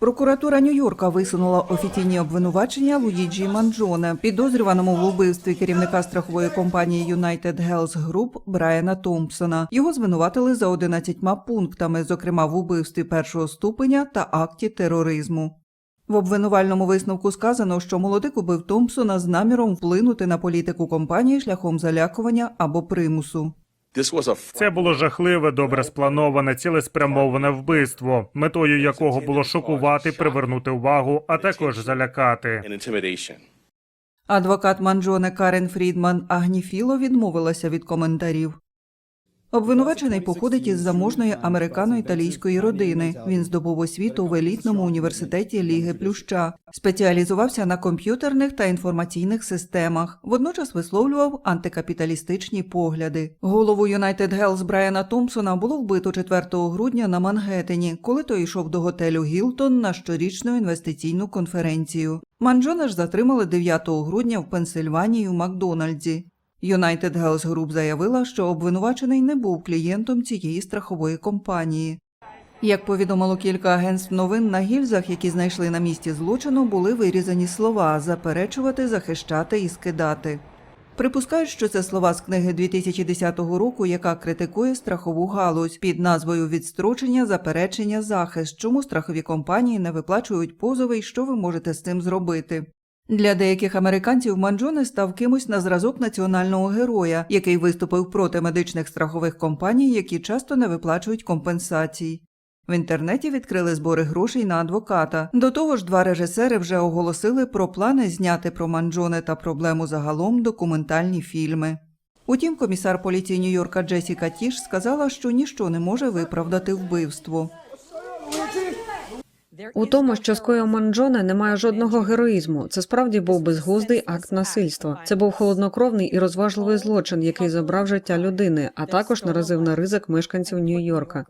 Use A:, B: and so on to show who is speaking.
A: Прокуратура Нью-Йорка висунула офіційні обвинувачення Луїджі Манджоне, підозрюваному в убивстві керівника страхової компанії United Health Group Брайана Томпсона. Його звинуватили за 11 пунктами, зокрема в убивстві першого ступеня та акті тероризму. В обвинувальному висновку сказано, що молодик убив Томпсона з наміром вплинути на політику компанії шляхом залякування або примусу.
B: Це було жахливе, добре сплановане, цілеспрямоване вбивство, метою якого було шокувати, привернути увагу, а також залякати.
A: Адвокат Манджоне Карен Фрідман Агніфіло відмовилася від коментарів. Обвинувачений походить із заможної американо-італійської родини. Він здобув освіту в елітному університеті Ліги Плюща, спеціалізувався на комп'ютерних та інформаційних системах. Водночас висловлював антикапіталістичні погляди. Голову United Health Брайана Томпсона було вбито 4 грудня на Мангеттені, коли той йшов до готелю Гілтон на щорічну інвестиційну конференцію. Манджона ж затримали 9 грудня в Пенсильванії у Макдональдзі. United Health Group заявила, що обвинувачений не був клієнтом цієї страхової компанії. Як повідомило кілька агентств новин, на гільзах, які знайшли на місці злочину, були вирізані слова заперечувати, захищати і скидати. Припускають, що це слова з книги 2010 року, яка критикує страхову галузь під назвою Відстрочення, заперечення, захист, чому страхові компанії не виплачують позови і що ви можете з цим зробити. Для деяких американців Манджоне став кимось на зразок національного героя, який виступив проти медичних страхових компаній, які часто не виплачують компенсацій. В інтернеті відкрили збори грошей на адвоката. До того ж, два режисери вже оголосили про плани зняти про Манджоне та проблему загалом документальні фільми. Утім, комісар поліції Нью-Йорка Джесіка Тіш сказала, що ніщо не може виправдати вбивство.
C: У тому, що скоїв Манджоне, немає жодного героїзму. Це справді був безглуздий акт насильства. Це був холоднокровний і розважливий злочин, який забрав життя людини, а також наразив на ризик мешканців Нью-Йорка.